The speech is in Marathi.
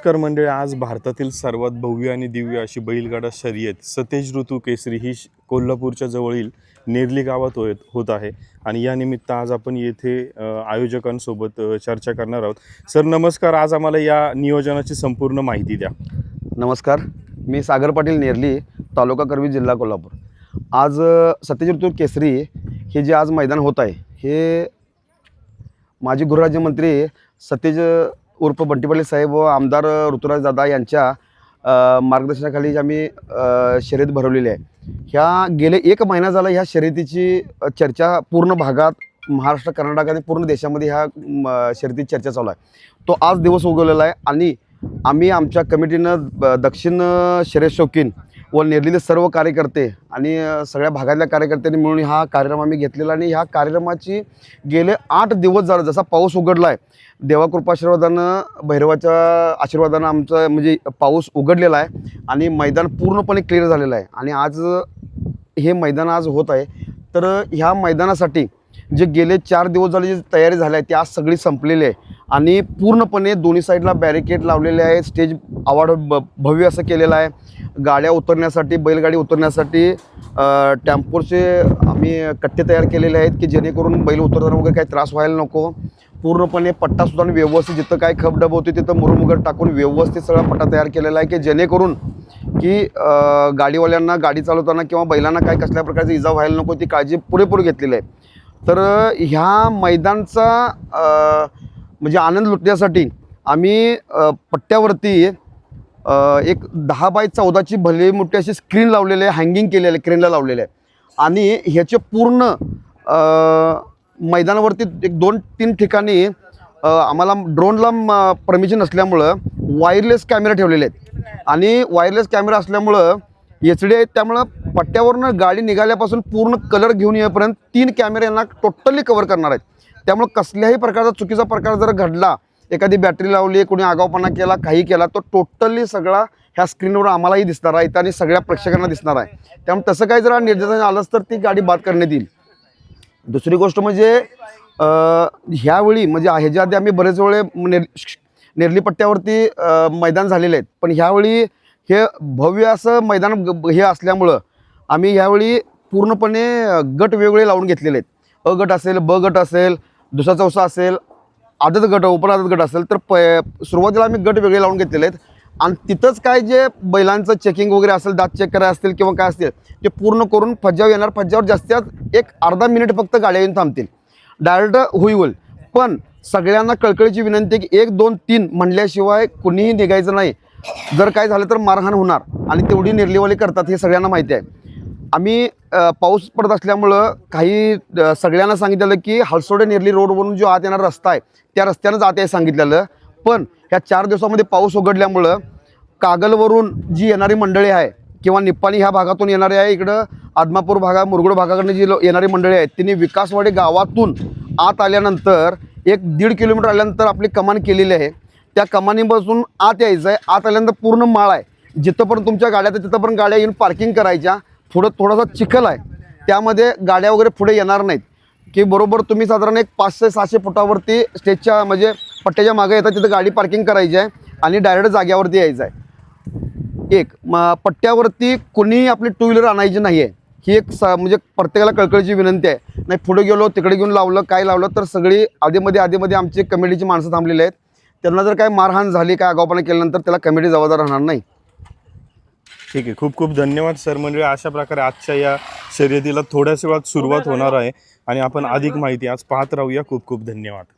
नमस्कार मंडळी आज भारतातील सर्वात भव्य आणि दिव्य अशी बैलगाडा शर्यत सतेज ऋतू केसरी ही श- कोल्हापूरच्या जवळील नेरली गावात होत होत आहे. आणि या निमित्त आज आपण येथे आयोजकांसोबत चर्चा करणार आहोत. सर नमस्कार. आज आम्हाला या नियोजनाची संपूर्ण माहिती द्या. नमस्कार. मी सागर पाटील नेरली तालुका करवी जिल्हा कोल्हापूर. आज सतेज ऋतू केसरी हे जे आज मैदान होत आहे हे माजी गृहराज्यमंत्री सतेज उर्फ बंटी पाटील साहेब व आमदार ऋतुराज दादा यांच्या मार्गदर्शनाखाली जे आम्ही शर्यत भरवलेली आहे. ह्या गेले एक महिना झाला ह्या शर्यतीची चर्चा पूर्ण भागात महाराष्ट्र कर्नाटक आणि पूर्ण देशामध्ये ह्या म, शर्यतीची चर्चा चालू आहे. तो आज दिवस उगवलेला आहे आणि आम्ही आमच्या कमिटीनं ब- दक्षिण शर्यत शौकीन व नेरलेले सर्व कार्यकर्ते आणि सगळ्या भागातल्या कार्यकर्त्यांनी मिळून हा कार्यक्रम आम्ही घेतलेला आणि ह्या कार्यक्रमाची गेले आठ दिवस झालं जसा पाऊस उघडला आहे देवाकृपाशीर्वादानं भैरवाच्या आशीर्वादानं आमचं म्हणजे पाऊस उघडलेला आहे आणि मैदान पूर्णपणे क्लिअर झालेलं आहे. आणि आज हे मैदान आज होत आहे. तर ह्या मैदानासाठी जे गेले चार दिवस झाले जी तयारी झाली आहे ती आज सगळी संपलेली आहे. आणि पूर्णपणे दोन्ही साईडला बॅरिकेड लावलेले आहे. स्टेज आवाड ब भव्य असं केलेलं आहे. गाड्या उतरण्यासाठी बैलगाडी उतरण्यासाठी टॅम्पोचे आम्ही कट्टे तयार केलेले आहेत की जेणेकरून बैल उतरताना वगैरे काही त्रास व्हायला नको. पूर्णपणे पट्टासुद्धा आणि व्यवस्थित जिथं काय खपडब होते तिथं मुरुमुगर टाकून व्यवस्थित सगळा पट्टा तयार केलेला आहे की जेणेकरून की गाडीवाल्यांना गाडी चालवताना किंवा बैलांना काय कसल्या प्रकारची इजा व्हायला नको ती काळजी पुरेपूर घेतलेली आहे. तर ह्या मैदानचा म्हणजे आनंद लुटण्यासाठी आम्ही पट्ट्यावरती एक दहा बाय चौदाची भले मोठी अशी स्क्रीन लावलेली आहे हँगिंग केलेलं आहे क्रेनला लावलेलं आहे. आणि ह्याचे पूर्ण मैदानावरती एक दोन तीन ठिकाणी आम्हाला ड्रोनला परमिशन असल्यामुळं वायरलेस कॅमेरा ठेवलेले आहेत. आणि वायरलेस कॅमेरा असल्यामुळं एच डी आहेत त्यामुळं पट्ट्यावरनं गाडी निघाल्यापासून पूर्ण कलर घेऊन येईपर्यंत तीन कॅमेरे यांना टोटली कवर करणार आहेत. त्यामुळं कसल्याही प्रकारचा चुकीचा प्रकार जर घडला एखादी बॅटरी लावली कोणी आगाऊपणा केला काही केला तो टोटली सगळा ह्या स्क्रीनवर आम्हालाही दिसणार आहे. आणि सगळ्या प्रेक्षकांना दिसणार आहे. त्यामुळे तसं काही जर निर्देशन आलंच तर ती गाडी बाद करण्यात येईल. दुसरी गोष्ट म्हणजे ह्यावेळी म्हणजे ह्याच्या आधी आम्ही बरेच वेळे नेर नेरली पट्ट्यावरती मैदान झालेले आहेत. पण ह्यावेळी हे भव्य असं मैदान हे असल्यामुळं आम्ही ह्यावेळी पूर्णपणे गट वेगवेगळे लावून घेतलेले आहेत. अ गट असेल ब गट असेल दुसरा चौसा असेल आदत गट ओपन आदत गट असेल तर प सुरुवातीला आम्ही गट वेगळे लावून घेतलेले आहेत. आणि तिथंच काय जे बैलांचं चेकिंग वगैरे असेल दात चेक करायला असतील किंवा काय असतील ते पूर्ण करून फज्जाव येणार. फज्जावर जास्तीत एक अर्धा मिनिट फक्त गाड्या येऊन थांबतील. डायरेक्ट होईल पण सगळ्यांना कळकळीची विनंती आहे की एक दोन तीन म्हणल्याशिवाय कुणीही निघायचं नाही. जर काय झालं तर मारहाण होणार. आणि तेवढी निर्लीवाली करतात हे सगळ्यांना माहिती आहे. आम्ही पाऊस पडत असल्यामुळं काही सगळ्यांना सांगितलेलं की हलसोडे नेरली रोडवरून जो आत येणारा रस्ता आहे त्या रस्त्यानं जात आहे सांगितलेलं. पण ह्या चार दिवसामध्ये पाऊस उघडल्यामुळं कागलवरून जी येणारी मंडळी आहे किंवा निप्पाणी ह्या भागातून येणारे आहे इकडं आदमापूर भागा मुरगुड भागाकडनं जी येणारी मंडळी आहेत तिने विकासवाडी गावातून आत आल्यानंतर एक दीड किलोमीटर आल्यानंतर आपली कमान केलेली आहे. त्या कमानीपासून आत यायचं आहे आत आल्यानंतर पूर्ण माळ आहे. जिथंपर्यंत तुमच्या गाड्या तर तिथंपर्यंत गाड्या येऊन पार्किंग करायच्या. पुढं थोडासा चिखल आहे. त्यामध्ये गाड्या वगैरे पुढे येणार नाहीत. की बरोबर तुम्ही साधारण एक पाचशे सहाशे फुटावरती स्टेजच्या म्हणजे पट्ट्याच्या मागे येतात तिथं गाडी पार्किंग करायची आहे आणि डायरेक्ट जाग्यावरती यायचं आहे. एक म पट्ट्यावरती कोणीही आपली टू व्हीलर आणायची नाही आहे ही एक स म्हणजे प्रत्येकाला कळकळीची विनंती आहे. नाही पुढे गेलो तिकडे घेऊन लावलं काय लावलं तर सगळी आधीमध्ये आधीमध्ये आमची कमिटीची माणसं थांबलेली आहेत. त्यांना जर काय मारहाण झाली काय आगाऊपणा केल्यानंतर त्याला कमिटी जबाबदार राहणार नाही. ठीक आहे. खूप खूप धन्यवाद सर. मंडळी अशा प्रकारे आजच्या या शर्यतीला थोड्याच वेळात सुरुवात होणार आहे. आणि आपण अधिक माहिती आज पाहत राहूया. खूप खूप धन्यवाद.